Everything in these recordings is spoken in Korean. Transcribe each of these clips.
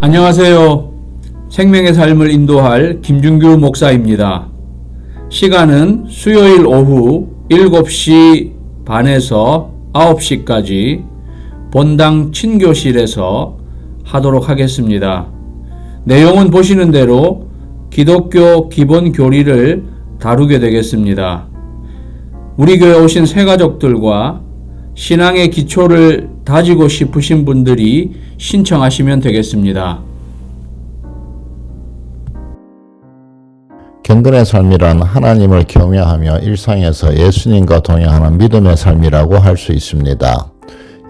안녕하세요. 생명의 삶을 인도할 김준규 목사입니다. 시간은 수요일 오후 7시 반에서 9시까지 본당 친교실에서 하도록 하겠습니다. 내용은 보시는 대로 기독교 기본 교리를 다루게 되겠습니다. 우리 교회 오신 새 가족들과 신앙의 기초를 다지고 싶으신 분들이 신청하시면 되겠습니다. 경건의 삶이란 하나님을 경외하며 일상에서 예수님과 동행하는 믿음의 삶이라고 할 수 있습니다.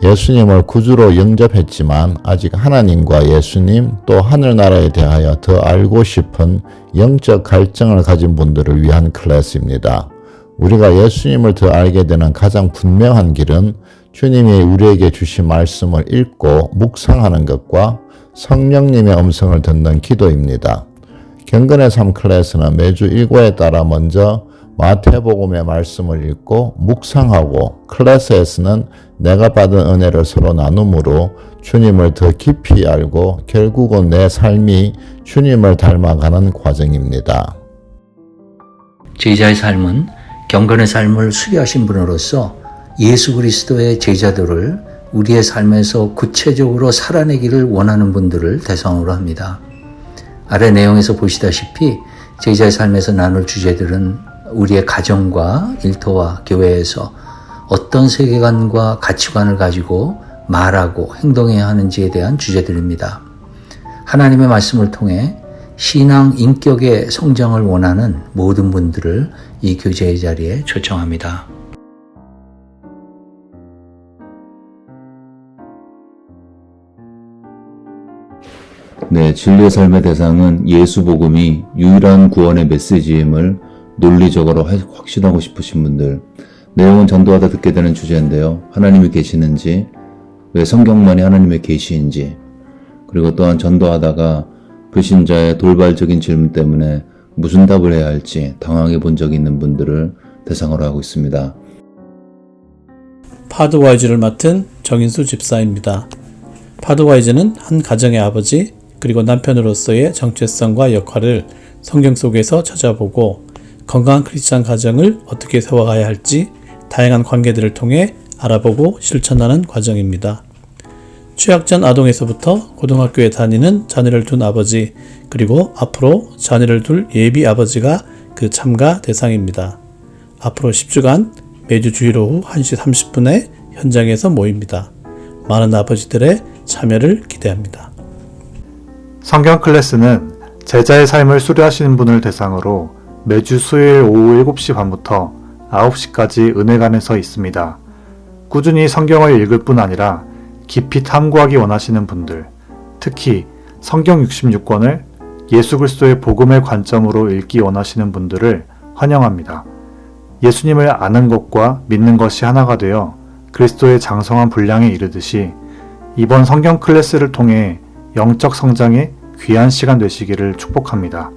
예수님을 구주로 영접했지만 아직 하나님과 예수님 또 하늘나라에 대하여 더 알고 싶은 영적 갈증을 가진 분들을 위한 클래스입니다. 우리가 예수님을 더 알게 되는 가장 분명한 길은 주님이 우리에게 주신 말씀을 읽고 묵상하는 것과 성령님의 음성을 듣는 기도입니다. 경건의 삶 클래스는 매주 일과에 따라 먼저 마태복음의 말씀을 읽고 묵상하고 클래스에서는 내가 받은 은혜를 서로 나눔으로 주님을 더 깊이 알고 결국은 내 삶이 주님을 닮아가는 과정입니다. 제자의 삶은 경건의 삶을 수료하신 분으로서 예수 그리스도의 제자들을 우리의 삶에서 구체적으로 살아내기를 원하는 분들을 대상으로 합니다. 아래 내용에서 보시다시피 제자의 삶에서 나눌 주제들은 우리의 가정과 일터와 교회에서 어떤 세계관과 가치관을 가지고 말하고 행동해야 하는지에 대한 주제들입니다. 하나님의 말씀을 통해 신앙 인격의 성장을 원하는 모든 분들을 이 교제의 자리에 초청합니다. 네, 진리의 삶의 대상은 예수 복음이 유일한 구원의 메시지임을 논리적으로 확- 확신하고 싶으신 분들. 내용은 전도하다 듣게 되는 주제인데요. 하나님이 계시는지, 왜 성경만이 하나님의 계시인지, 그리고 또한 전도하다가 불신자의 돌발적인 질문 때문에 무슨 답을 해야 할지 당황해 본 적이 있는 분들을 대상으로 하고 있습니다. 파드와이즈를 맡은 정인수 집사입니다. 파드와이즈는 한 가정의 아버지 그리고 남편으로서의 정체성과 역할을 성경 속에서 찾아보고 건강한 크리스찬 가정을 어떻게 세워가야 할지 다양한 관계들을 통해 알아보고 실천하는 과정입니다. 취약전 아동에서부터 고등학교에 다니는 자녀를 둔 아버지 그리고 앞으로 자녀를 둘 예비 아버지가 그 참가 대상입니다. 앞으로 10주간 매주 주일 오후 1시 30분에 현장에서 모입니다. 많은 아버지들의 참여를 기대합니다. 성경 클래스는 제자의 삶을 수료하시는 분을 대상으로 매주 수요일 오후 7시 반부터 9시까지 은혜관에서 있습니다. 꾸준히 성경을 읽을 뿐 아니라 깊이 탐구하기 원하시는 분들, 특히 성경 66권을 예수 그리스도의 복음의 관점으로 읽기 원하시는 분들을 환영합니다. 예수님을 아는 것과 믿는 것이 하나가 되어 그리스도의 장성한 분량에 이르듯이 이번 성경 클래스를 통해 영적 성장에 귀한 시간 되시기를 축복합니다.